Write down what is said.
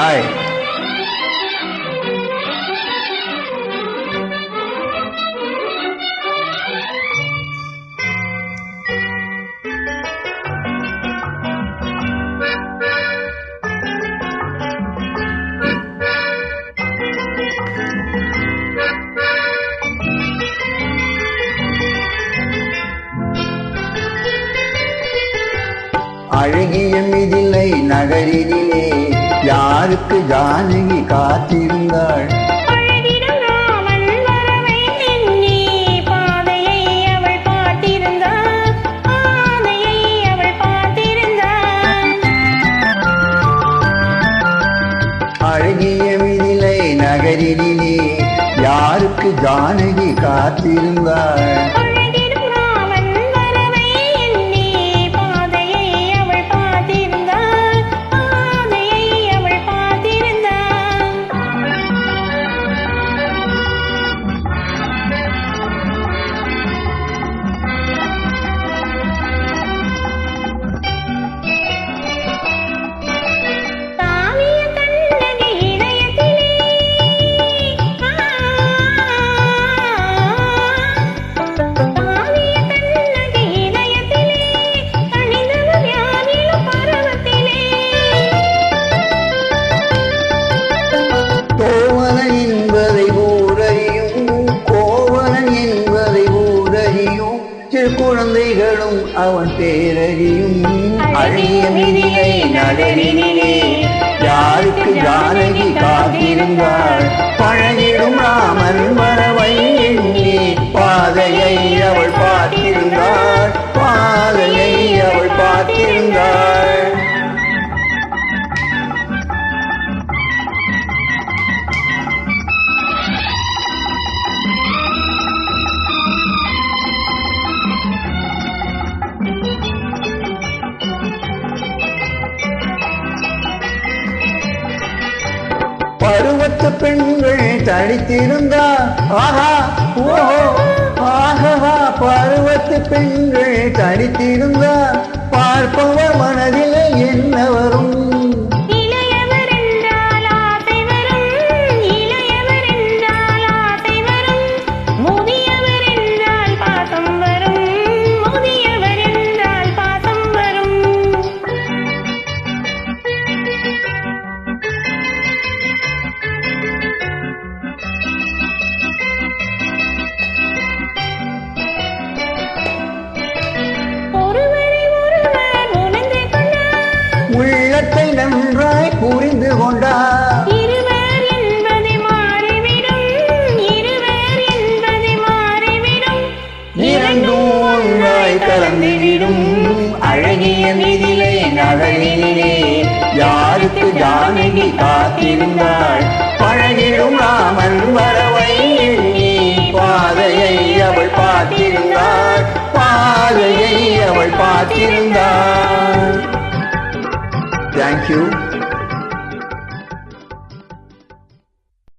Hi அழகிய மிதிலை நகரினிலே யாருக்கு ஜானகி காத்திருந்தாள்? அழகிடும் அழகிய நகரினிலே யாருக்கு ஜானகி காத்திருந்தாள்? குழந்தைகளும் அவன் பேரறியும் அழகிய மிதிலை நகரினிலே யாருக்கு ஜானகி காத்திருந்தாள்? பழகிடும் ராமன் எண்ணி பாதையை பருவத்து பெண்கள் தனித்திருந்தா ஆஹா ஓஹோ ஆஹா பருவத்து பெண்கள் தனித்திருந்தா. இரண்டும் ஒன்றாய் கலந்துவிடும். அழகிய நிதிலை நகரிலே யாருக்கு ஜானகி காத்திருந்தாள்? பழகிடும் ராமன் வரவை எண்ணி பாதையை அவள் பார்த்திருந்தாள். பாதையை அவள் பார்த்திருந்தாள். தேங்க்யூ